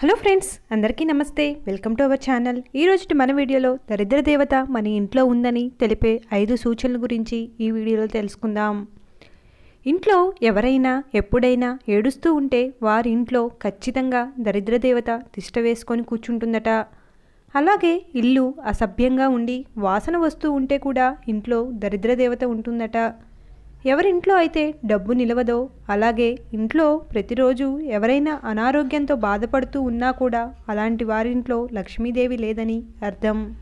Hello friends అందరికీ నమస్తే. Welcome to our channel. ఈరోజు మన వీడియోలో దరిద్ర దేవత మన ఇంట్లో ఉందని తెలిపే ఐదు సూచనల గురించి ఈ వీడియోలో తెలుసుకుందాం. ఇంట్లో ఎవరైనా ఎప్పుడైనా ఏడుస్తూ ఉంటే వారి ఇంట్లో ఖచ్చితంగా దరిద్ర దేవత తిష్ట వేసుకొని కూర్చుంటుందట. అలాగే ఇల్లు అసభ్యంగా ఉండి వాసన వస్తూ ఉంటే కూడా ఇంట్లో దరిద్ర దేవత ఉంటుందట. ఎవరింట్లో అయితే డబ్బు నిలవదో అలాగే ఇంట్లో ప్రతిరోజు ఎవరైనా అనారోగ్యంతో బాధపడుతూ ఉన్నా కూడా అలాంటి వారింట్లో లక్ష్మీదేవి లేదని అర్థం.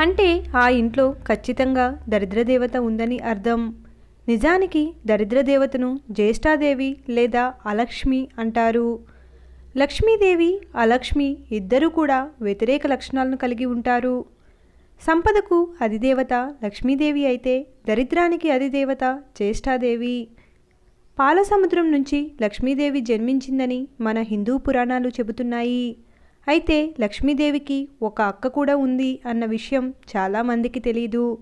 అంటే ఆ ఇంట్లో ఖచ్చితంగా దరిద్ర దేవత ఉందని అర్థం. నిజానికి దరిద్రదేవతను జ్యేష్ఠాదేవి లేదా అలక్ష్మి అంటారు. లక్ష్మీదేవి అలక్ష్మి ఇద్దరూ కూడా వ్యతిరేక లక్షణాలను కలిగి ఉంటారు. సంపదకు అధిదేవత లక్ష్మీదేవి అయితే దరిద్రానికి అధిదేవత జ్యేష్ఠాదేవి. పాలసముద్రం నుంచి లక్ష్మీదేవి జన్మించిందని మన హిందూ పురాణాలు చెబుతున్నాయి. అయితే లక్ష్మీదేవికి ఒక అక్క కూడా ఉంది అన్న విషయం చాలామందికి తెలీదు.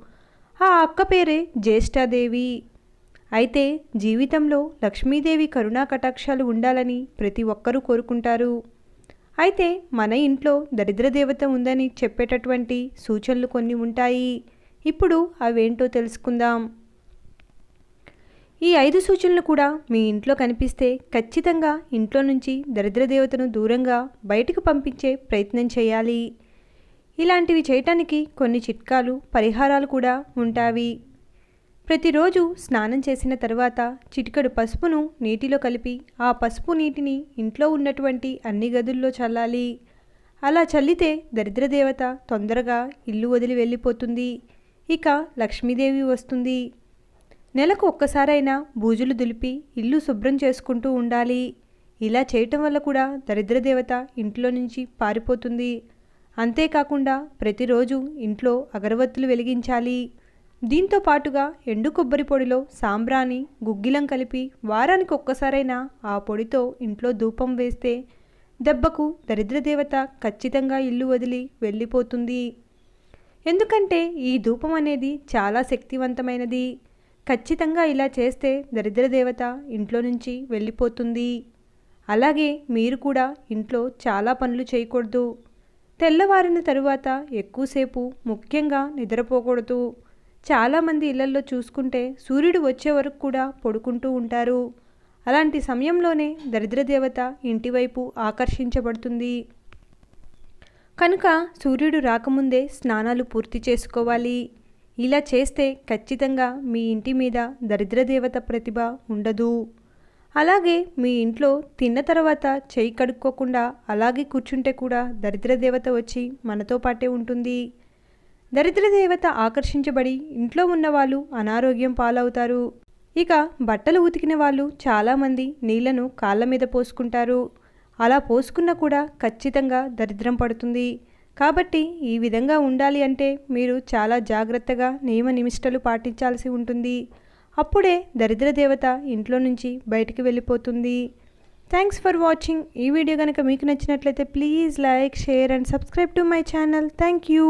ఆ అక్క పేరే జ్యేష్ఠాదేవి. అయితే జీవితంలో లక్ష్మీదేవి కరుణా కటాక్షాలు ఉండాలని ప్రతి ఒక్కరూ కోరుకుంటారు. అయితే మన ఇంట్లో దరిద్ర దేవత ఉందని చెప్పేటటువంటి సూచనలు కొన్ని ఉంటాయి. ఇప్పుడు అవేంటో తెలుసుకుందాం. ఈ ఐదు సూచనలు కూడా మీ ఇంట్లో కనిపిస్తే ఖచ్చితంగా ఇంట్లో నుంచి దరిద్ర దేవతను దూరంగా బయటకు పంపించే ప్రయత్నం చేయాలి. ఇలాంటివి చేయటానికి కొన్ని చిట్కాలు పరిహారాలు కూడా ఉంటాయి. ప్రతిరోజు స్నానం చేసిన తర్వాత చిటికడు పసుపును నీటిలో కలిపి ఆ పసుపు నీటిని ఇంట్లో ఉన్నటువంటి అన్ని గదుల్లో చల్లాలి. అలా చల్లితే దరిద్రదేవత తొందరగా ఇల్లు వదిలి వెళ్ళిపోతుంది. ఇక లక్ష్మీదేవి వస్తుంది. నెలకు ఒక్కసారైనా బూజులు దులిపి ఇల్లు శుభ్రం చేసుకుంటూ ఉండాలి. ఇలా చేయటం వల్ల కూడా దరిద్రదేవత ఇంట్లో నుంచి పారిపోతుంది. అంతేకాకుండా ప్రతిరోజు ఇంట్లో అగరవత్తులు వెలిగించాలి. దీంతో పాటుగా ఎండు కొబ్బరి పొడిలో సాంబ్రాణి గుగ్గిలం కలిపి వారానికి ఒక్కసారైనా ఆ పొడితో ఇంట్లో ధూపం వేస్తే దెబ్బకు దరిద్రదేవత ఖచ్చితంగా ఇల్లు వదిలి వెళ్ళిపోతుంది. ఎందుకంటే ఈ ధూపం అనేది చాలా శక్తివంతమైనది. ఖచ్చితంగా ఇలా చేస్తే దరిద్రదేవత ఇంట్లో నుంచి వెళ్ళిపోతుంది. అలాగే మీరు కూడా ఇంట్లో చాలా పనులు చేయకూడదు. తెల్లవారిన తరువాత ఎక్కువసేపు ముఖ్యంగా నిద్రపోకూడదు. చాలామంది ఇళ్ళల్లో చూసుకుంటే సూర్యుడు వచ్చే వరకు కూడా పడుకుంటూ ఉంటారు. అలాంటి సమయంలోనే దరిద్ర దేవత ఇంటివైపు ఆకర్షించబడుతుంది. కనుక సూర్యుడు రాకముందే స్నానాలు పూర్తి చేసుకోవాలి. ఇలా చేస్తే ఖచ్చితంగా మీ ఇంటి మీద దరిద్ర దేవత ప్రతిభ ఉండదు. అలాగే మీ ఇంట్లో తిన్న తర్వాత చేయి కడుక్కోకుండా అలాగే కూర్చుంటే కూడా దరిద్ర దేవత వచ్చి మనతో పాటే ఉంటుంది. దరిద్ర దేవత ఆకర్షించబడి ఇంట్లో ఉన్నవాళ్ళు అనారోగ్యం పాలవుతారు. ఇక బట్టలు ఉతికిన వాళ్ళు చాలామంది నీళ్ళను కాళ్ళ మీద పోసుకుంటారు. అలా పోసుకున్నా కూడా ఖచ్చితంగా దరిద్రం పడుతుంది. కాబట్టి ఈ విధంగా ఉండాలి అంటే మీరు చాలా జాగ్రత్తగా నియమ నిమిష్టలు పాటించాల్సి ఉంటుంది. అప్పుడే దరిద్ర దేవత ఇంట్లో నుంచి బయటికి వెళ్ళిపోతుంది. థ్యాంక్స్ ఫర్ వాచింగ్ ఈ వీడియో కనుక మీకు నచ్చినట్లయితే please like share and subscribe to my channel thank you